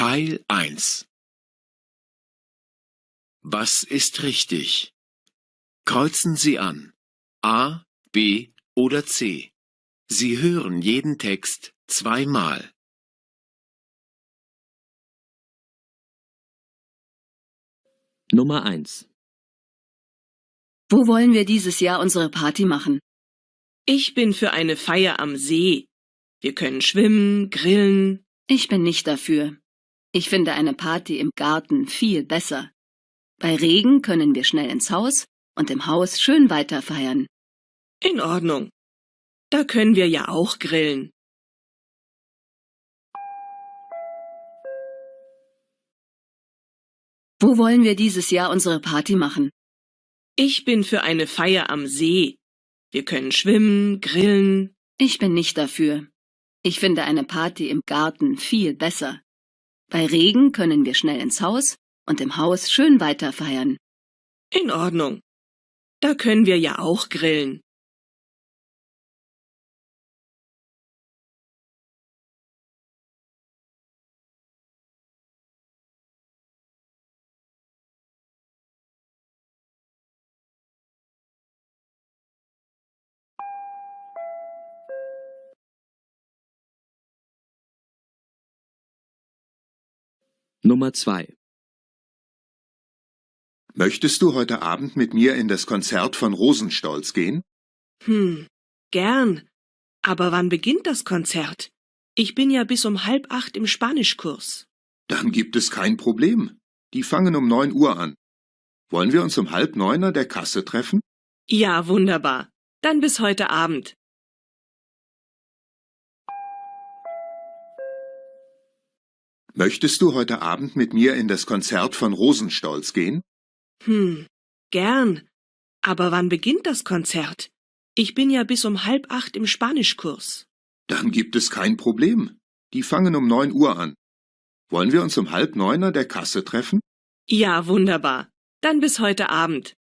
Teil 1 Was ist richtig? Kreuzen Sie an A, B oder C. Sie hören jeden Text zweimal. Nummer 1. Wo wollen wir dieses Jahr unsere Party machen? Ich bin für eine Feier am See. Wir können schwimmen, grillen. Ich bin nicht dafür. Ich finde eine Party im Garten viel besser. Bei Regen können wir schnell ins Haus und im Haus schön weiter feiern. In Ordnung. Da können wir ja auch grillen. Wo wollen wir dieses Jahr unsere Party machen? Ich bin für eine Feier am See. Wir können schwimmen, grillen. Ich bin nicht dafür. Ich finde eine Party im Garten viel besser. Bei Regen können wir schnell ins Haus und im Haus schön weiter feiern. In Ordnung. Da können wir ja auch grillen. Nummer 2. Möchtest du heute Abend mit mir in das Konzert von Rosenstolz gehen? Hm, gern. Aber wann beginnt das Konzert? Ich bin ja bis um halb acht im Spanischkurs. Dann gibt es kein Problem. Die fangen um neun Uhr an. Wollen wir uns um halb neun an der Kasse treffen? Ja, wunderbar. Dann bis heute Abend. Möchtest du heute Abend mit mir in das Konzert von Rosenstolz gehen? Hm, gern. Aber wann beginnt das Konzert? Ich bin ja bis um halb acht im Spanischkurs. Dann gibt es kein Problem. Die fangen um neun Uhr an. Wollen wir uns um halb neun an der Kasse treffen? Ja, wunderbar. Dann bis heute Abend.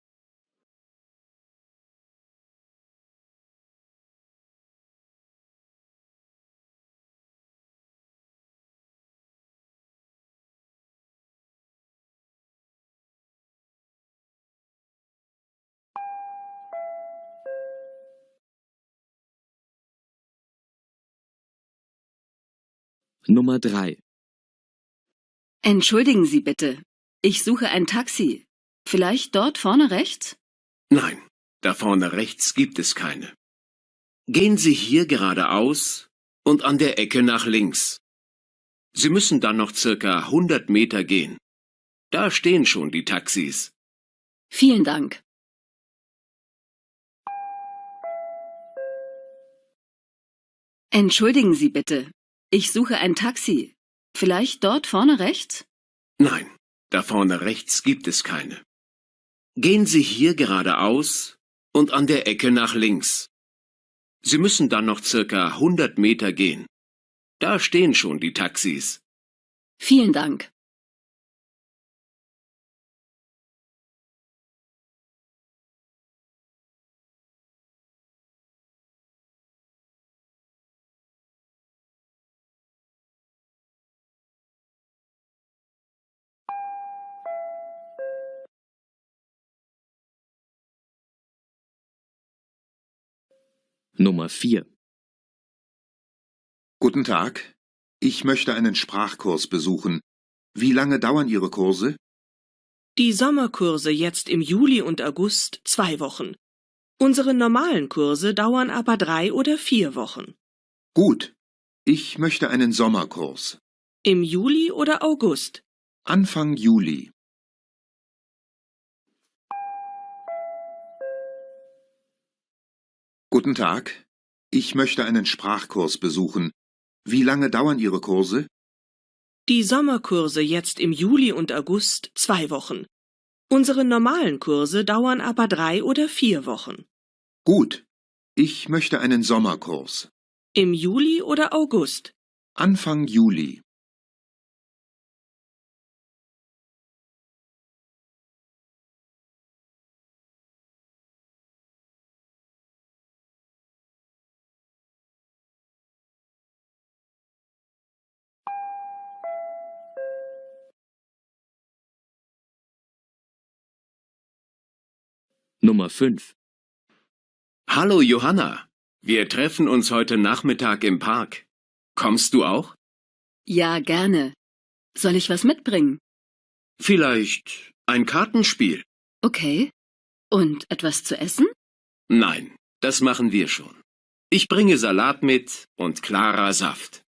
Nummer 3. Entschuldigen Sie bitte. Ich suche ein Taxi. Vielleicht dort vorne rechts? Nein, da vorne rechts gibt es keine. Gehen Sie hier geradeaus und an der Ecke nach links. Sie müssen dann noch circa 100 Meter gehen. Da stehen schon die Taxis. Vielen Dank. Entschuldigen Sie bitte. Ich suche ein Taxi. Vielleicht dort vorne rechts? Nein, da vorne rechts gibt es keine. Gehen Sie hier geradeaus und an der Ecke nach links. Sie müssen dann noch circa 100 Meter gehen. Da stehen schon die Taxis. Vielen Dank. Nummer 4. Guten Tag. Ich möchte einen Sprachkurs besuchen. Wie lange dauern Ihre Kurse? Die Sommerkurse jetzt im Juli und August zwei Wochen. Unsere normalen Kurse dauern aber drei oder vier Wochen. Gut. Ich möchte einen Sommerkurs. Im Juli oder August. Anfang Juli. Guten Tag. Ich möchte einen Sprachkurs besuchen. Wie lange dauern Ihre Kurse? Die Sommerkurse jetzt im Juli und August zwei Wochen. Unsere normalen Kurse dauern aber drei oder vier Wochen. Gut. Ich möchte einen Sommerkurs. Im Juli oder August. Anfang Juli. Nummer 5, Hallo Johanna, wir treffen uns heute Nachmittag im Park. Kommst du auch? Ja, gerne. Soll ich was mitbringen? Vielleicht ein Kartenspiel? Okay. Und etwas zu essen? Nein, das machen wir schon. Ich bringe Salat mit und klarer Saft.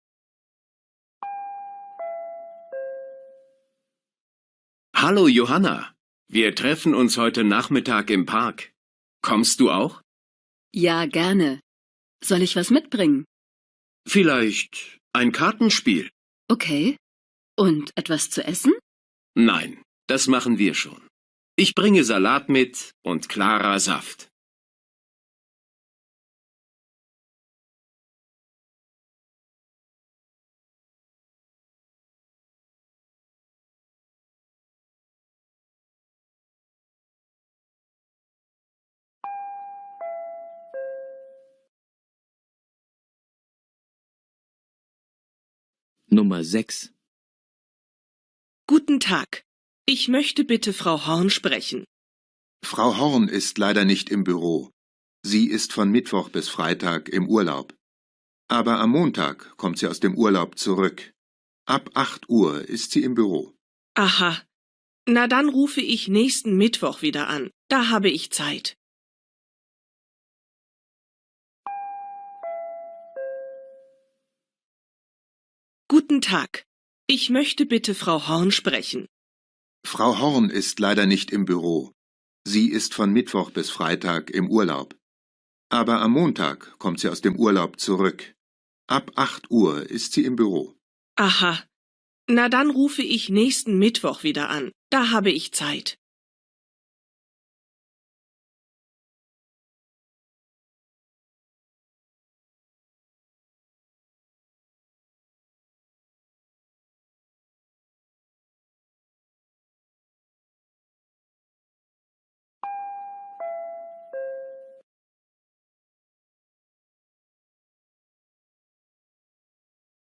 Hallo Johanna, wir treffen uns heute Nachmittag im Park. Kommst du auch? Ja, gerne. Soll ich was mitbringen? Vielleicht ein Kartenspiel? Okay. Und etwas zu essen? Nein, das machen wir schon. Ich bringe Salat mit und klarer Saft. Nummer 6, Guten Tag. Ich möchte bitte Frau Horn sprechen. Frau Horn ist leider nicht im Büro. Sie ist von Mittwoch bis Freitag im Urlaub. Aber am Montag kommt sie aus dem Urlaub zurück. Ab 8 Uhr ist sie im Büro. Aha. Na dann rufe ich nächsten Mittwoch wieder an. Da habe ich Zeit. Guten Tag. Ich möchte bitte Frau Horn sprechen. Frau Horn ist leider nicht im Büro. Sie ist von Mittwoch bis Freitag im Urlaub. Aber am Montag kommt sie aus dem Urlaub zurück. Ab 8 Uhr ist sie im Büro. Aha. Na dann rufe ich nächsten Mittwoch wieder an. Da habe ich Zeit.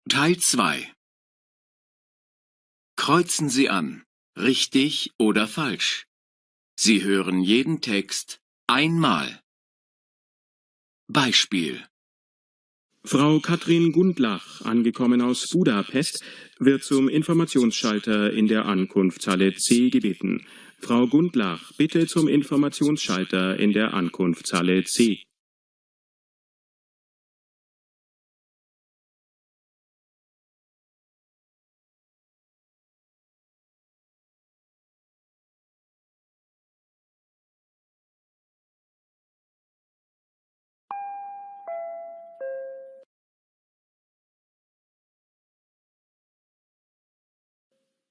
Teil 2 Kreuzen Sie an, richtig oder falsch. Sie hören jeden Text einmal. Beispiel Frau Katrin Gundlach, angekommen aus Budapest, wird zum Informationsschalter in der Ankunftshalle C gebeten. Frau Gundlach, bitte zum Informationsschalter in der Ankunftshalle C.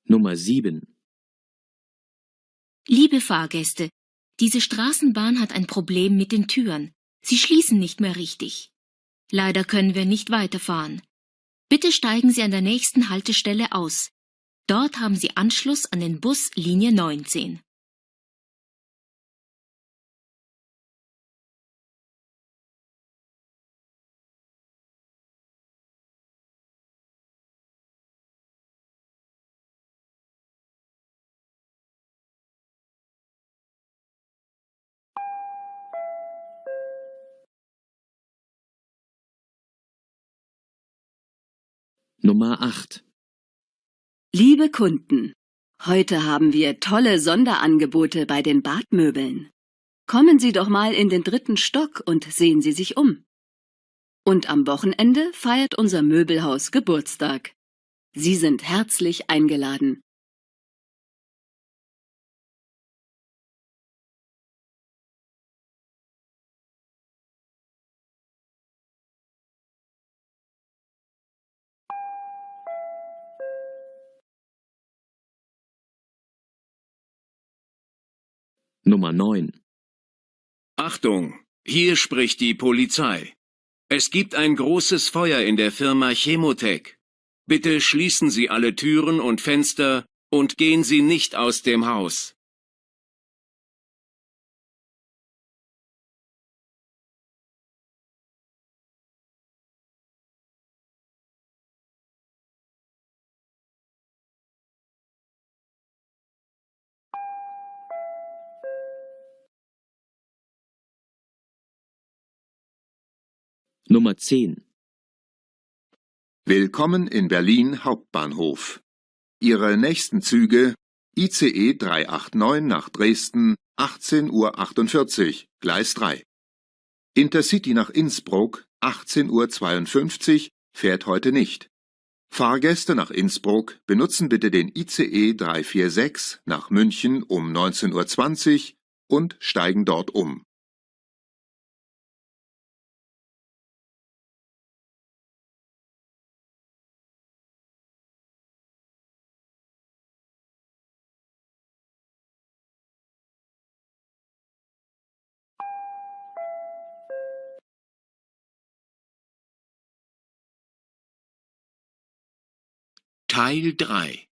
Nummer 7, Liebe Fahrgäste, diese Straßenbahn hat ein Problem mit den Türen. Sie schließen nicht mehr richtig. Leider können wir nicht weiterfahren. Bitte steigen Sie an der nächsten Haltestelle aus. Dort haben Sie Anschluss an den Bus Linie 19. Nummer 8, Liebe Kunden, heute haben wir tolle Sonderangebote bei den Badmöbeln. Kommen Sie doch mal in den dritten Stock und sehen Sie sich um. Und am Wochenende feiert unser Möbelhaus Geburtstag. Sie sind herzlich eingeladen. Nummer 9, Achtung, hier spricht die Polizei. Es gibt ein großes Feuer in der Firma Chemotech. Bitte schließen Sie alle Türen und Fenster und gehen Sie nicht aus dem Haus. Nummer 10, Willkommen in Berlin Hauptbahnhof. Ihre nächsten Züge ICE 389 nach Dresden 18.48 Uhr, Gleis 3. Intercity nach Innsbruck 18.52 Uhr, fährt heute nicht. Fahrgäste nach Innsbruck benutzen bitte den ICE 346 nach München um 19.20 Uhr und steigen dort um. Teil 3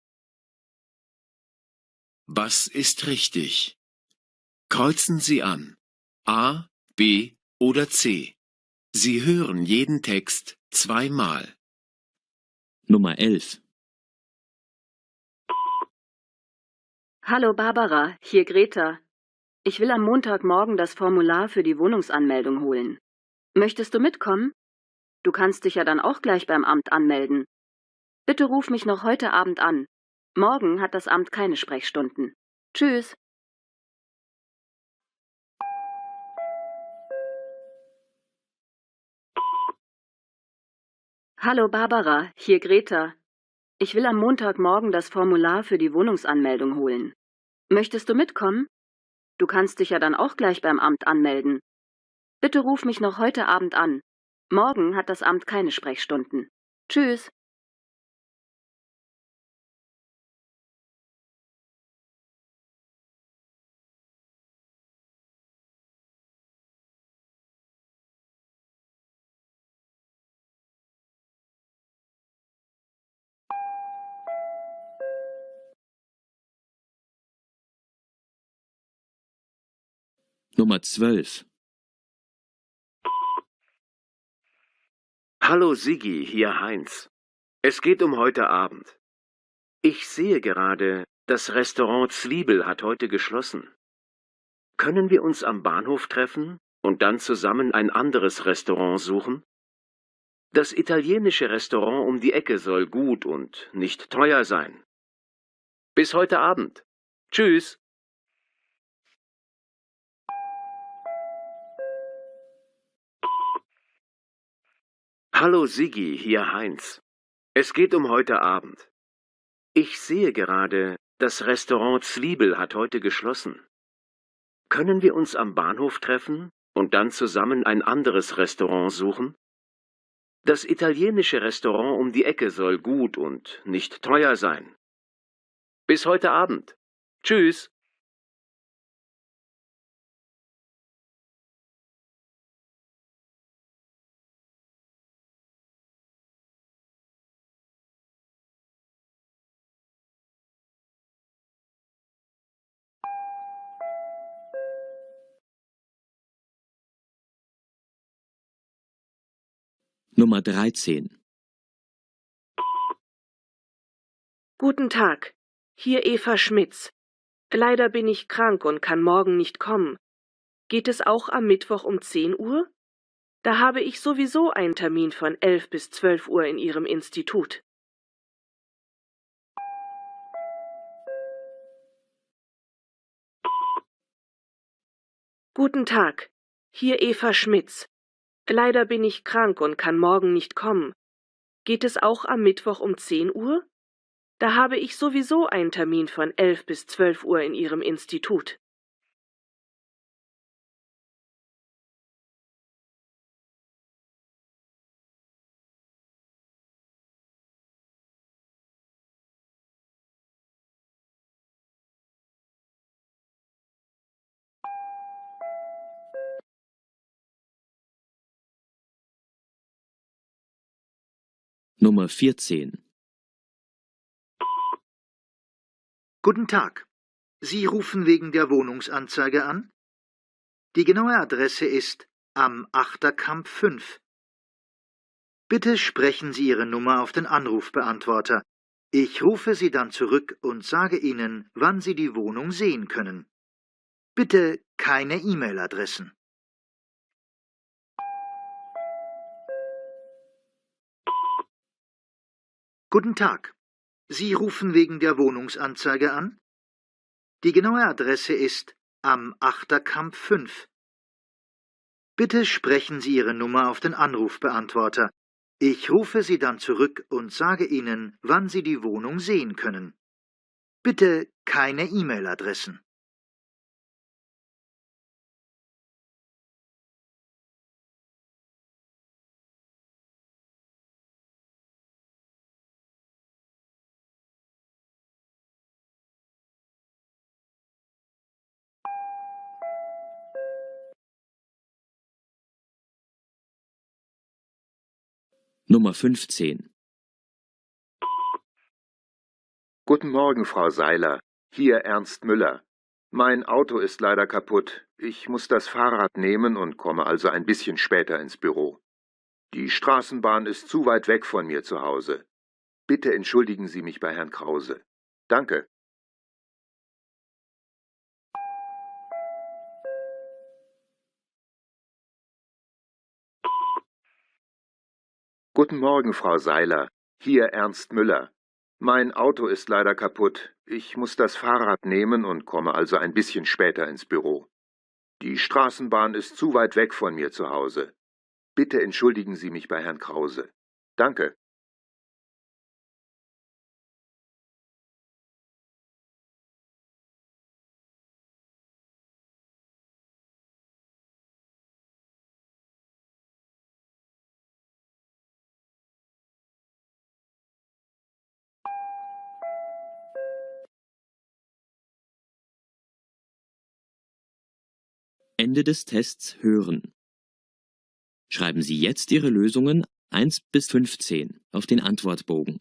Was ist richtig? Kreuzen Sie an. A, B oder C. Sie hören jeden Text zweimal. Nummer 11, Hallo Barbara, hier Greta. Ich will am Montagmorgen das Formular für die Wohnungsanmeldung holen. Möchtest du mitkommen? Du kannst dich ja dann auch gleich beim Amt anmelden. Bitte ruf mich noch heute Abend an. Morgen hat das Amt keine Sprechstunden. Tschüss. Hallo Barbara, hier Greta. Ich will am Montagmorgen das Formular für die Wohnungsanmeldung holen. Möchtest du mitkommen? Du kannst dich ja dann auch gleich beim Amt anmelden. Bitte ruf mich noch heute Abend an. Morgen hat das Amt keine Sprechstunden. Tschüss. Nummer 12, Hallo Siggi, hier Heinz. Es geht um heute Abend. Ich sehe gerade, das Restaurant Zwiebel hat heute geschlossen. Können wir uns am Bahnhof treffen und dann zusammen ein anderes Restaurant suchen? Das italienische Restaurant um die Ecke soll gut und nicht teuer sein. Bis heute Abend. Tschüss. Hallo Siggi, hier Heinz. Es geht um heute Abend. Ich sehe gerade, das Restaurant Zwiebel hat heute geschlossen. Können wir uns am Bahnhof treffen und dann zusammen ein anderes Restaurant suchen? Das italienische Restaurant um die Ecke soll gut und nicht teuer sein. Bis heute Abend. Tschüss. Nummer 13, Guten Tag, hier Eva Schmitz. Leider bin ich krank und kann morgen nicht kommen. Geht es auch am Mittwoch um 10 Uhr? Da habe ich sowieso einen Termin von 11 bis 12 Uhr in Ihrem Institut. Guten Tag, hier Eva Schmitz. Leider bin ich krank und kann morgen nicht kommen. Geht es auch am Mittwoch um 10 Uhr? Da habe ich sowieso einen Termin von 11 bis 12 Uhr in Ihrem Institut. Nummer 14, Guten Tag. Sie rufen wegen der Wohnungsanzeige an? Die genaue Adresse ist am Achterkamp 5. Bitte sprechen Sie Ihre Nummer auf den Anrufbeantworter. Ich rufe Sie dann zurück und sage Ihnen, wann Sie die Wohnung sehen können. Bitte keine E-Mail-Adressen. Guten Tag. Sie rufen wegen der Wohnungsanzeige an? Die genaue Adresse ist am Achterkamp 5. Bitte sprechen Sie Ihre Nummer auf den Anrufbeantworter. Ich rufe Sie dann zurück und sage Ihnen, wann Sie die Wohnung sehen können. Bitte keine E-Mail-Adressen. Nummer 15. Guten Morgen, Frau Seiler. Hier Ernst Müller. Mein Auto ist leider kaputt. Ich muss das Fahrrad nehmen und komme also ein bisschen später ins Büro. Die Straßenbahn ist zu weit weg von mir zu Hause. Bitte entschuldigen Sie mich bei Herrn Krause. Danke. Guten Morgen, Frau Seiler. Hier Ernst Müller. Mein Auto ist leider kaputt. Ich muss das Fahrrad nehmen und komme also ein bisschen später ins Büro. Die Straßenbahn ist zu weit weg von mir zu Hause. Bitte entschuldigen Sie mich bei Herrn Krause. Danke. Ende des Tests hören. Schreiben Sie jetzt Ihre Lösungen 1 bis 15 auf den Antwortbogen.